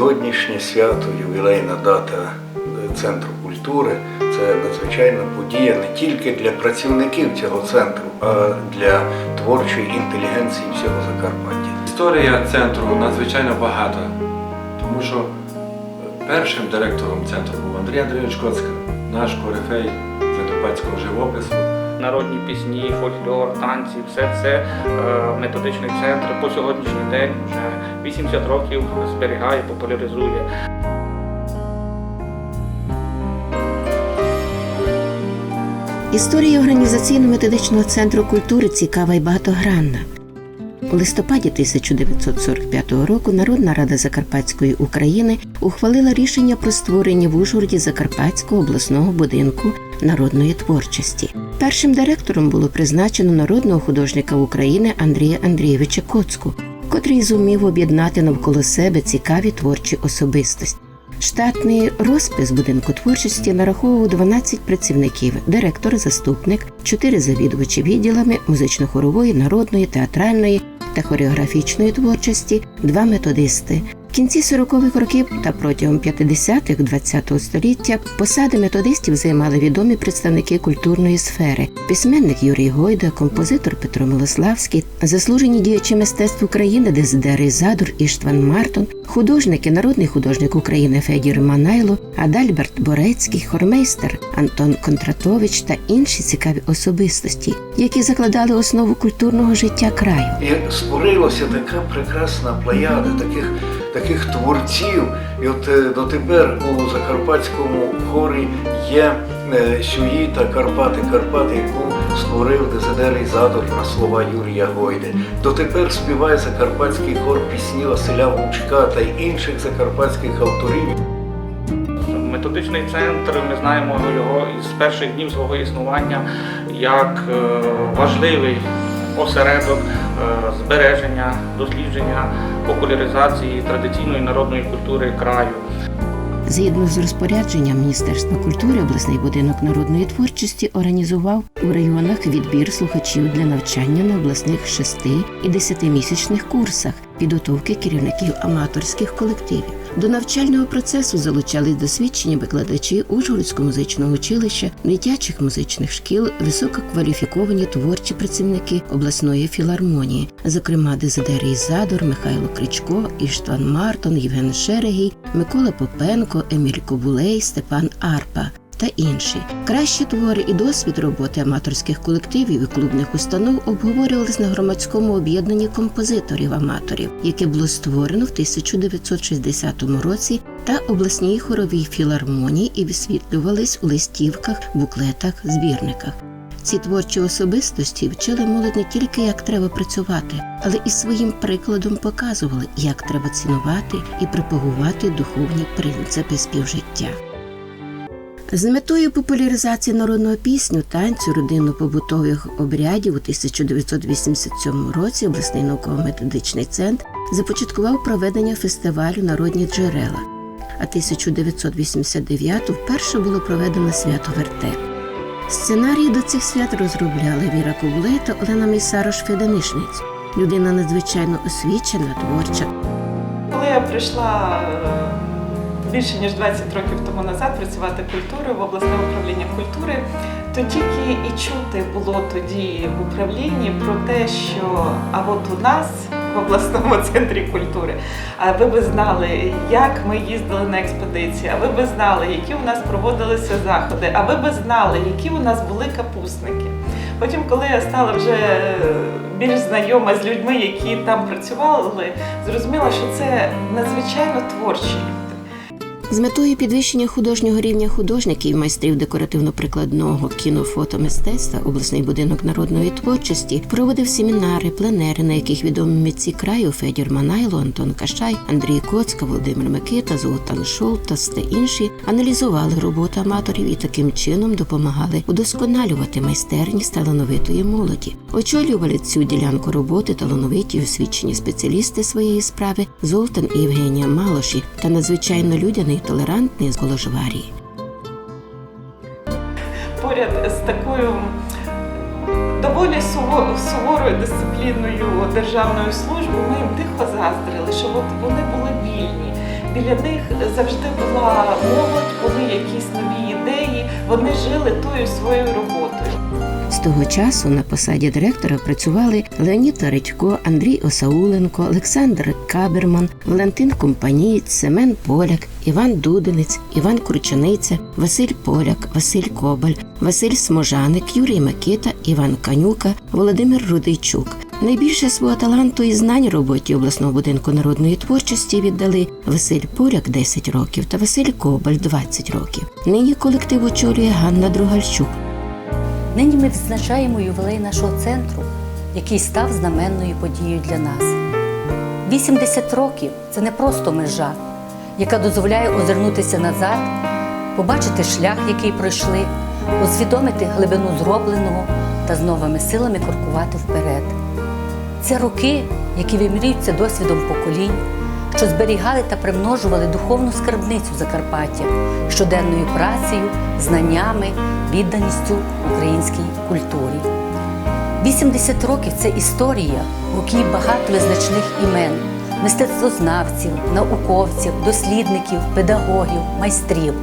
Сьогоднішнє свято, ювілейна дата Центру культури це надзвичайна подія не тільки для працівників цього центру, а для творчої інтелігенції всього Закарпаття. Історія центру надзвичайно багата, тому що першим директором центру був Андрій Андрійович Коцка, наш корифей закарпатського живопису. Народні пісні, фольклор, танці, все це е, методичний центр по сьогоднішній день вже 80 років зберігає, популяризує. Історія організаційно-методичного центру культури цікава і багатогранна. У листопаді 1945 року Народна рада Закарпатської України ухвалила рішення про створення в Ужгороді Закарпатського обласного будинку народної творчості. Першим директором було призначено народного художника України Андрія Андрійовича Коцку, котрий зумів об'єднати навколо себе цікаві творчі особистості. Штатний розпис будинку творчості нараховував 12 працівників: директор, заступник, 4 завідувачі відділами музично-хорової, народної, театральної та хореографічної творчості, 2 методисти. В кінці 40-х років та протягом 50-х ХХ століття посади методистів займали відомі представники культурної сфери: письменник Юрій Гойда, композитор Петро Милославський, заслужені діячі мистецтв України Дезидерий Задур Іштван Мартон, художники, народний художник України Федір Манайло, Адальберт Борецький, хормейстер Антон Контратович та інші цікаві особистості, які закладали основу культурного життя краю. І створилася така прекрасна плеяда таких, таких творців. І от е, дотепер у Закарпатському хорі є е, Сюїта Карпати Карпати, яку створив Дезидерий Задор на слова Юрія Гойди. Дотепер співає Закарпатський хор пісні Василя Вовчка та інших закарпатських авторів. Методичний центр, ми знаємо його із перших днів свого існування як е, важливий осередок е, збереження, дослідження, популяризації традиційної народної культури краю. Згідно з розпорядженням Міністерства культури, обласний будинок народної творчості організував у районах відбір слухачів для навчання на обласних 6 і 10-місячних курсах підготовки керівників аматорських колективів. До навчального процесу залучались досвідчені викладачі Ужгородського музичного училища, дитячих музичних шкіл, висококваліфіковані творчі працівники обласної філармонії, зокрема Дезидерій Задор, Михайло Кричко, Іштван Мартон, Євген Шерегій, Микола Попенко, Еміль Кобулей, Степан Арпа. Та інші кращі твори і досвід роботи аматорських колективів і клубних установ обговорювались на громадському об'єднанні композиторів-аматорів, яке було створено в 1960 році та обласній хоровій філармонії і висвітлювались у листівках, буклетах, збірниках. Ці творчі особистості вчили молодь не тільки як треба працювати, але і своїм прикладом показували, як треба цінувати і пропагувати духовні принципи співжиття. З метою популяризації народного пісню, танцю, родинно-побутових обрядів у 1987 році обласний науково-методичний центр започаткував проведення фестивалю Народні джерела. А 1989 вперше було проведено свято вертеп. Сценарії до цих свят розробляли Віра Ковлей та Олена Мейсарош Феданишниць. Людина надзвичайно освічена, творча, Коли я прийшла е, більше ніж 20 років тому назад працювати культурою в обласне управління культури, то тільки і чути було тоді в управлінні про те, що а от у нас в обласному центрі культури, а ви би знали, як ми їздили на експедиції, а ви би знали, які у нас проводилися заходи, а ви би знали, які у нас були капусники. Потім, коли я стала вже більш знайома з людьми, які там працювали, зрозуміла, що це надзвичайно творчі. З метою підвищення художнього рівня художників, майстрів декоративно-прикладного кінофотомистецтва, обласний будинок народної творчості проводив семінари, пленери, на яких відомі митці краю Федір Манайло, Антон Кашай, Андрій Коцка, Володимир Микита, Золотан Шолтас та інші аналізували роботу аматорів і таким чином допомагали удосконалювати майстерність талановитої молоді. Очолювали цю ділянку роботи талановиті освічені спеціалісти своєї справи Золтан і Євгенія Малоші та надзвичайно людяний і з Коложварії. поряд з такою доволі суворою дисципліною державної служби ми їм тихо заздрили, що от вони були вільні. біля них завжди була молодь, були якісь нові ідеї. Вони жили тою своєю роботою. Того часу на посаді директора працювали Леонід Тарадько, Андрій Осауленко, Олександр Каберман, Валентин Компанієць, Семен Поляк, Іван Дудинець, Іван Курчаниця, Василь Поляк, Василь Кобаль, Василь Сможаник, Юрій Микита, Іван Канюка, Володимир Рудийчук. Найбільше свого таланту і знань роботі обласного будинку народної творчості віддали Василь Поляк 10 років та Василь Кобаль 20 років. Нині колектив очолює Ганна Другальчук. Нині ми відзначаємо ювілей нашого центру, який став знаменною подією для нас. 80 років це не просто межа, яка дозволяє озирнутися назад, побачити шлях, який пройшли, усвідомити глибину зробленого та з новими силами крокувати вперед. Це роки, які вимірюються досвідом поколінь, що зберігали та примножували духовну скарбницю Закарпаття щоденною працею, знаннями, відданістю українській культурі. 80 років це історія, у якій багато визначних імен, мистецтвознавців, науковців, дослідників, педагогів, майстрів.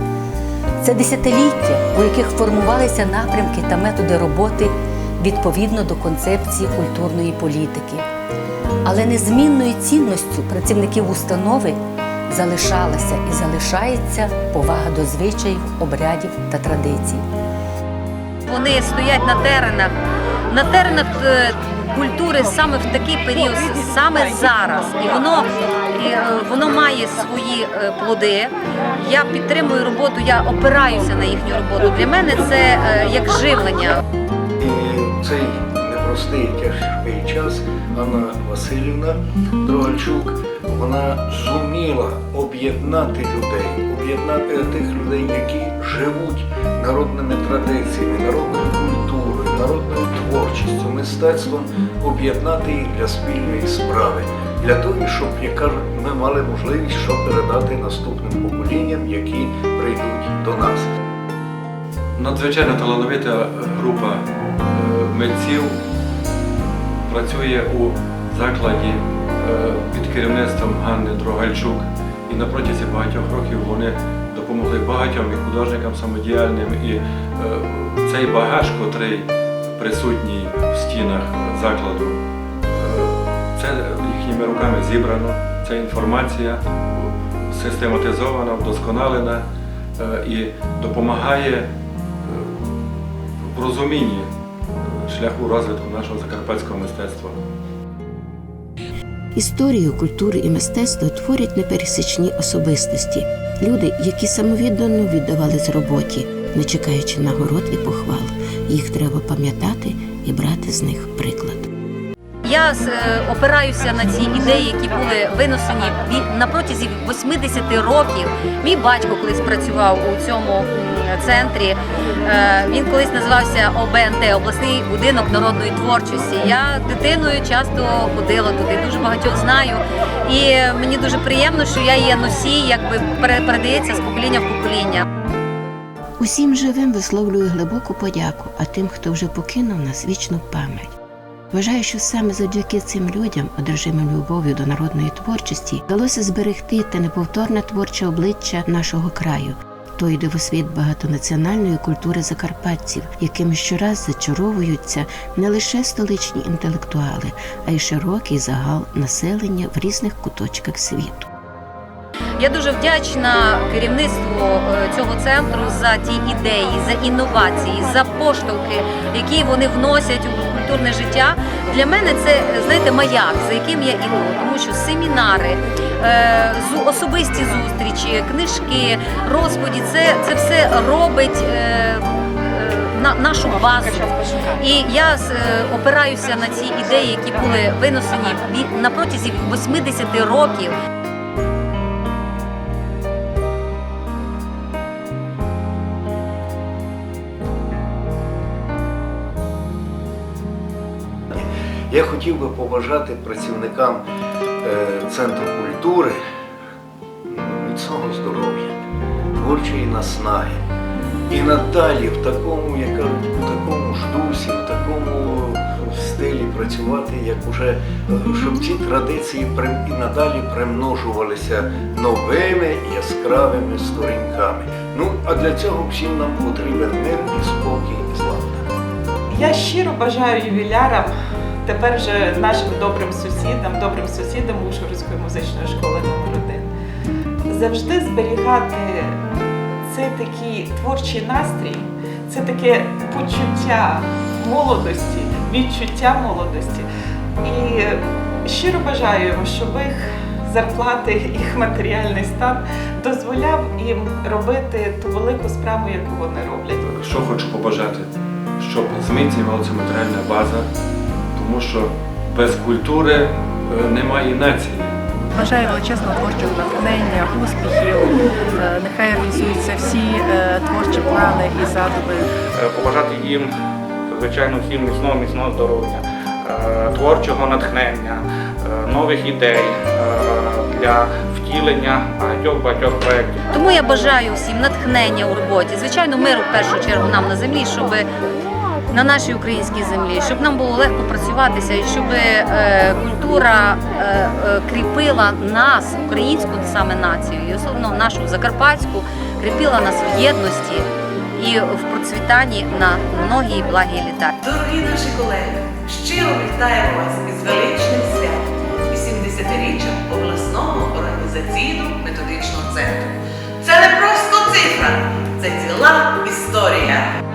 Це десятиліття, у яких формувалися напрямки та методи роботи відповідно до концепції культурної політики. Але незмінною цінністю працівників установи залишалася і залишається повага до звичаїв, обрядів та традицій. Вони стоять на теренах, на теренах е, культури саме в такий період, саме зараз. І воно, і, е, воно має свої е, плоди. Я підтримую роботу, я опираюся на їхню роботу. Для мене це як живлення. І цей непростий тяжкий час Анна Васильівна Дрогальчук вона зуміла об'єднати людей, об'єднати тих людей, які живуть народними традиціями, народною культурою, народною творчістю, мистецтвом, об'єднати їх для спільної справи, для того, щоб як кажуть, ми мали можливість що передати наступним поколінням, які прийдуть до нас. Надзвичайно талановита група е, митців працює у закладі е, під керівництвом Ганни Дрогальчук. І на протязі багатьох років вони допомогли багатьом і художникам самодіяльним. І е, цей багаж, котрий присутній в стінах закладу, е, це їхніми руками зібрано. Ця інформація систематизована, вдосконалена і допомагає в розумінні шляху розвитку нашого закарпатського мистецтва. Історію культури і мистецтва творять непересічні особистості, люди, які самовіддано віддавались роботі, не чекаючи нагород і похвал. Їх треба пам'ятати і брати з них приклад. Я е, опираюся на ці ідеї, які були винесені на протязі 80 років. Мій батько колись працював у цьому центрі. Е, Він колись називався ОБНТ обласний будинок народної творчості. Я дитиною часто ходила туди, дуже багатьох знаю. І мені дуже приємно, що я є носій, якби пере- передається з покоління в покоління. Усім живим висловлюю глибоку подяку, а тим, хто вже покинув нас вічну пам'ять. Вважаю, що саме завдяки цим людям, одержимим любов'ю до народної творчості, вдалося зберегти те неповторне творче обличчя нашого краю, той дивосвіт багатонаціональної культури закарпатців, яким щораз зачаровуються не лише столичні інтелектуали, а й широкий загал населення в різних куточках світу. Я дуже вдячна керівництву е, цього центру за ті ідеї, за інновації, за поштовхи, які вони вносять у культурне життя. Для мене це знаєте маяк, за яким я іду, тому що семінари, е, особисті зустрічі, книжки, розповіді це, це все робить. е, на нашу базу і я опираюся на ці ідеї, які були винесені на протязі 80 років. Я хотів би побажати працівникам е, Центру культури міцного здоров'я, творчої наснаги. І надалі в такому, як в такому ж дусі, в такому стилі працювати, як уже е, щоб ці традиції і надалі примножувалися новими яскравими сторінками. Ну а для цього всім нам потрібен мир і спокій і слава. Я щиро бажаю ювілярам, тепер же нашим добрим сусідам, добрим сусідам Ужгородської музичної школи номер 1 завжди зберігати цей такий творчий настрій, це таке почуття молодості, відчуття молодості. І щиро бажаю щоб їх зарплати, їх матеріальний стан дозволяв їм робити ту велику справу, яку вони роблять. Що хочу побажати, щоб зміцнювалася матеріальна база, тому що без культури е, немає нації. Бажаю величезного творчого натхнення, успіхів. Е, Нехай реалізуються всі е, творчі плани і задуми. Побажати їм, звичайно, всім міцного, міцного здоров'я, творчого натхнення, нових ідей для втілення багатьох багатьох проєктів. Тому я бажаю всім натхнення у роботі. Звичайно, миру в першу чергу нам на землі, щоб на нашій українській землі, щоб нам було легко працюватися і щоб е, культура е, е, кріпила нас, українську саме націю, і особливо нашу закарпатську, кріпила нас в єдності і в процвітанні на многі благі літа. Дорогі наші колеги, щиро вітаємо вас із величним святом 80-річчям обласного організаційно-методичного центру. Це не просто цифра, це ціла історія.